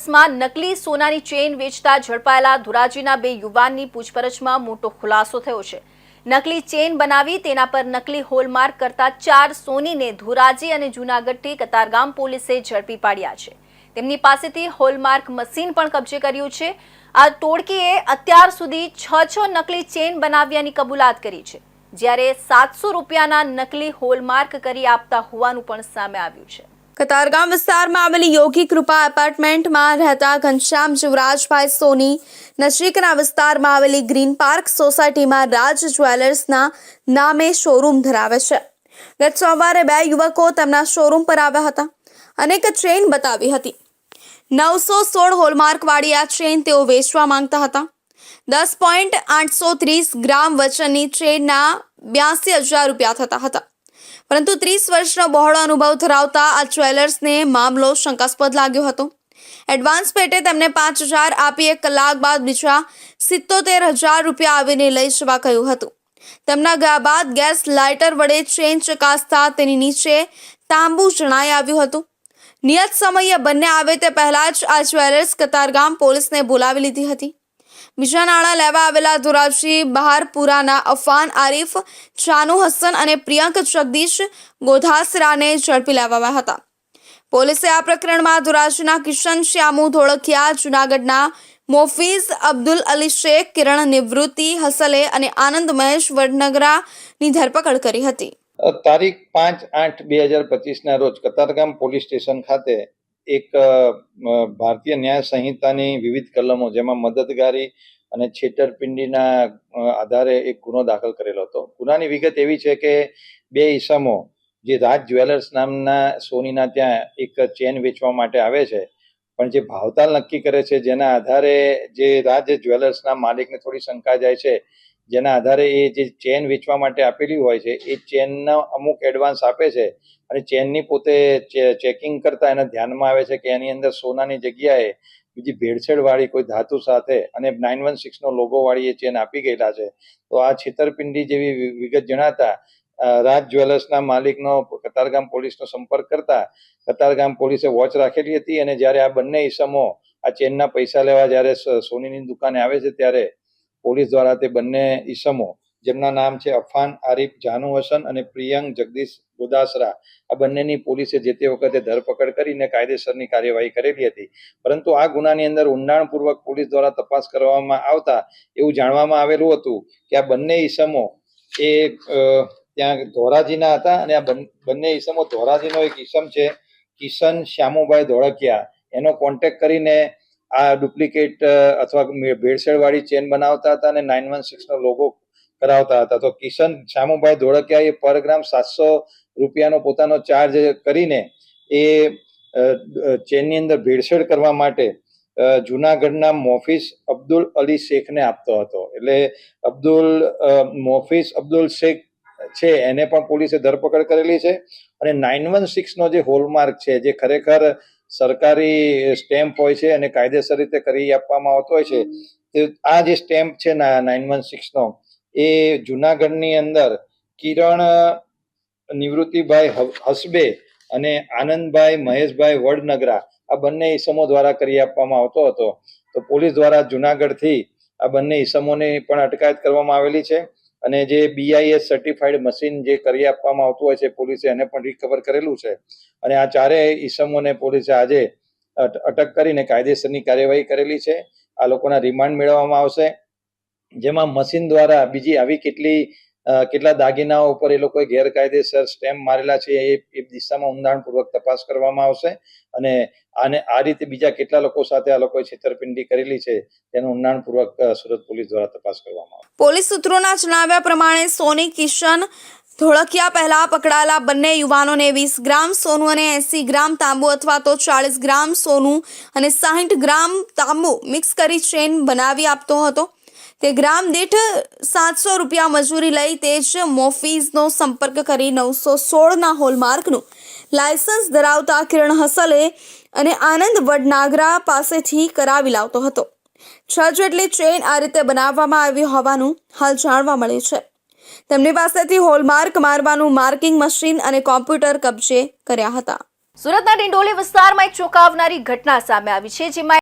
નકલી સોનાની ચેઇન વેચતા ઝડપાયેલા ધોરાજીના બે યુવાનની પૂછપરછમાં મોટો ખુલાસો થયો છે. નકલી ચેઇન બનાવી તેના પર નકલી હોલમાર્ક કરતા ચાર સોનીને ધોરાજી અને જૂનાગઢથી કતારગામ પોલીસે ઝડપી પાડ્યા છે. તેમની પાસેથી હોલમાર્ક મશીન પણ કબજે કર્યું છે. આ ટોળકીએ અત્યાર સુધી છ છ નકલી ચેઇન બનાવ્યાની કબૂલાત કરી છે. જ્યારે સાતસો રૂપિયાના નકલી હોલમાર્ક કરી આપતા હોવાનું પણ સામે આવ્યું છે. કતારગામ વિસ્તારમાં આવેલી યોગી કૃપા એપાર્ટમેન્ટમાં રહેતા ઘનશ્યામ જીવરાજભાઈ સોની નજીકના વિસ્તારમાં આવેલી ગ્રીન પાર્ક સોસાયટીમાં રાજ જ્વેલર્સના નામે શોરૂમ ધરાવે છે. ગત સોમવારે બે યુવકો તેમના શોરૂમ પર આવ્યા હતા. અનેક ચેઇન બતાવી હતી. નવસો સોળ હોલમાર્કવાળી આ ચેઇન તેઓ વેચવા માંગતા હતા. દસ પોઈન્ટ આઠસો ત્રીસ ગ્રામ વજનની ચેઇનના બ્યાસી હજાર રૂપિયા થતા હતા. પરંતુ ત્રીસ વર્ષનો બહોળો અનુભવ ધરાવતા આ જ્વેલર્સને મામલો શંકાસ્પદ લાગ્યો હતો. એડવાન્સ પેટે તેમને પાંચ હજાર આપી એક કલાક બાદ બીજા સિત્તોતેર હજાર રૂપિયા આવીને લઈ જવા કહ્યું હતું. તેમના ગયા બાદ ગેસ લાઇટર વડે ચેન ચકાસતા તેની નીચે તાંબુ જણાઈ આવ્યું હતું. નિયત સમયે બંને આવે તે પહેલાં જ આ જ્વેલર્સ કતારગામ પોલીસને બોલાવી લીધી હતી. બીજા નાણાં લેવા આવેલા ધોરાજી બહારપુરાના અફાન આરીફ ચાનુ હસન અને પ્રિયંક જગદીશ ગોધાસરાને ઝડપી લેવાયા હતા. પોલીસે આ પ્રકરણમાં ધોરાજીના કિશન શ્યામુ ધોળકિયા, જુનાગઢના મોફીઝ અબ્દુલ અલી શેખ, કિરણ નિવૃત્તિ, હસલે અને આનંદ મહેશ વડનગરાની ધરપકડ કરી હતી. તારીખ પાંચ આઠ બે હજાર પચીસના રોજ કતારગામ પોલીસ સ્ટેશન ખાતે એક ભારતીય ન્યાય સંહિતાની વિવિધ કલમો જેમાં મદદગારી અને છેતરપિંડીના આધારે એક ગુનો દાખલ કરેલો હતો. ગુનાની વિગત એવી છે કે બે ઈસમો, જે રાજ જ્વેલર્સ નામના સોનીના ત્યાં એક ચેન વેચવા માટે આવે છે, પણ જે ભાવતાલ નક્કી કરે છે, જેના આધારે જે રાજ જ્વેલર્સના માલિકને થોડી શંકા જાય છે જેના આધારે એ જે ચેન વેચવા માટે આપેલી હોય છે, એ ચેનનો અમુક એડવાન્સ આપે છે અને ચેનની પોતે ચેકિંગ કરતા એને ધ્યાનમાં આવે છે કે એની અંદર સોનાની જગ્યાએ બીજી ભેળસેળવાળી કોઈ ધાતુ સાથે અને નાઇન વન સિક્સનો લોગો વાળી એ ચેન આપી ગયેલા છે. તો આ છેતરપિંડી જેવી વિગત જણાતા રાજ જ્વેલર્સના માલિકનો કતારગામ પોલીસનો સંપર્ક કરતા, કતારગામ પોલીસે વોચ રાખેલી હતી અને જ્યારે આ બંને ઈસમો આ ચેનના પૈસા લેવા જ્યારે સોનીની દુકાને આવે છે ત્યારે પોલીસ દ્વારા તે બંને ઈસમો, જેમના નામ છે અફાન, આરીફ, જાનુ હસન અને પ્રિયંક જગદીશ ગોદાસરા, આ બંનેની પોલીસે જે તે વખતે ધરપકડ કરીને કાયદેસરની કાર્યવાહી કરેલી હતી. પરંતુ આ ગુનાની અંદર ઊંડાણપૂર્વક પોલીસ દ્વારા તપાસ કરવામાં આવતા એવું જાણવામાં આવેલું હતું કે આ બંને ઈસમો એ ત્યાં ધોરાજીના હતા અને આ બંને ઈસમો ધોરાજીનો એક ઈસમ છે કિશન શ્યામુભાઈ ધોળકિયા. એનો કોન્ટેક્ટ કરીને આ ડુપ્લિકેટ અથવા ભેળસેળવાળી ચેન બનાવતા હતા અને નાઇન વન સિક્સનો લોગો કરાવતા હતા. તો કિશન શામુભાઈ ધોળકિયા એ પર ગ્રામ સાતસો રૂપિયાનો પોતાનો ચાર્જ કરીને એ ચેનની અંદર ભેળસેળ કરવા માટે જુનાગઢના મોફીસ અબ્દુલ અલી શેખને આપતો હતો. એટલે અબ્દુલ મોફિસ અબ્દુલ શેખ છે, એને પણ પોલીસે ધરપકડ કરેલી છે. અને નાઇન વન સિક્સનો જે હોલમાર્ક છે, જે ખરેખર સરકારી સ્ટેમ્પ હોય છે અને કાયદેસર રીતે કરી આપવામાં આવતો હોય છે. તે આ જે સ્ટેમ્પ છે નાઇન વન સિક્સનો, એ જુનાગઢની અંદર કિરણ, નિવૃત્તિભાઈ હસબે અને આનંદભાઈ, મહેશભાઈ વડનગરા, આ બંને ઈસમો દ્વારા કરી આપવામાં આવતો હતો. તો પોલીસ દ્વારા જુનાગઢથી આ બંને ઈસમોની પણ અટકાયત કરવામાં આવેલી છે. અને જે બીઆઈએસ સર્ટિફાઈડ મશીન જે કરી આપવામાં આવતું હોય છે, પોલીસે એને પણ રિકવર કરેલું છે. અને આ ચારેય ઈસમોને પોલીસે આજે અટ- અટક કરીને કાયદેસરની કાર્યવાહી કરેલી છે. આ લોકોના રિમાન્ડ મેળવવામાં આવશે. જેમાં મશીન દ્વારા બીજી આવી કેટલી કેટલા દાગીનાઓ ઉપર એ લોકોએ ગેરકાયદેસર સ્ટેમ્પ મારેલા છે એ દિશામાં ઊંડાણપૂર્વક તપાસ કરવામાં આવશે. અને આને, આ રીતે બીજા કેટલા લોકો સાથે આ લોકોએ છેતરપિંડી કરેલી છે તેનું ઊંડાણપૂર્વક સુરત પોલીસ દ્વારા તપાસ કરવામાં આવશે. પોલીસ સૂત્રોના જણાવ્યા પ્રમાણે સોની, કિશન, ધોળકિયા પહેલા પકડાયેલા બંને યુવાનોને વીસ ગ્રામ સોનું અને એંસી ગ્રામ તાંબુ અથવા તો ચાળીસ ગ્રામ સોનું અને સાહીઠ ગ્રામ તાંબુ મિક્સ કરી ચેન બનાવી આપતો હતો. તે ગ્રામ દીઠ સાતસો રૂપિયા મજૂરી લઈ તે જ મોફીઝનો સંપર્ક કરી નવસો સોળના હોલમાર્કનું લાયસન્સ ધરાવતા કિરણ હસલે અને આનંદ વડનાગરા પાસેથી કરાવી લાવતો હતો. છ જેટલી ચેઇન આ રીતે બનાવવામાં આવી હોવાનું હાલ જાણવા મળે છે. તેમની પાસેથી હોલમાર્ક મારવાનું માર્કિંગ મશીન અને કોમ્પ્યુટર કબજે કર્યા હતા. સુરતના ડિંડોલી વિસ્તારમાં એક ચોંકાવનારી ઘટના સામે આવી છે, જેમાં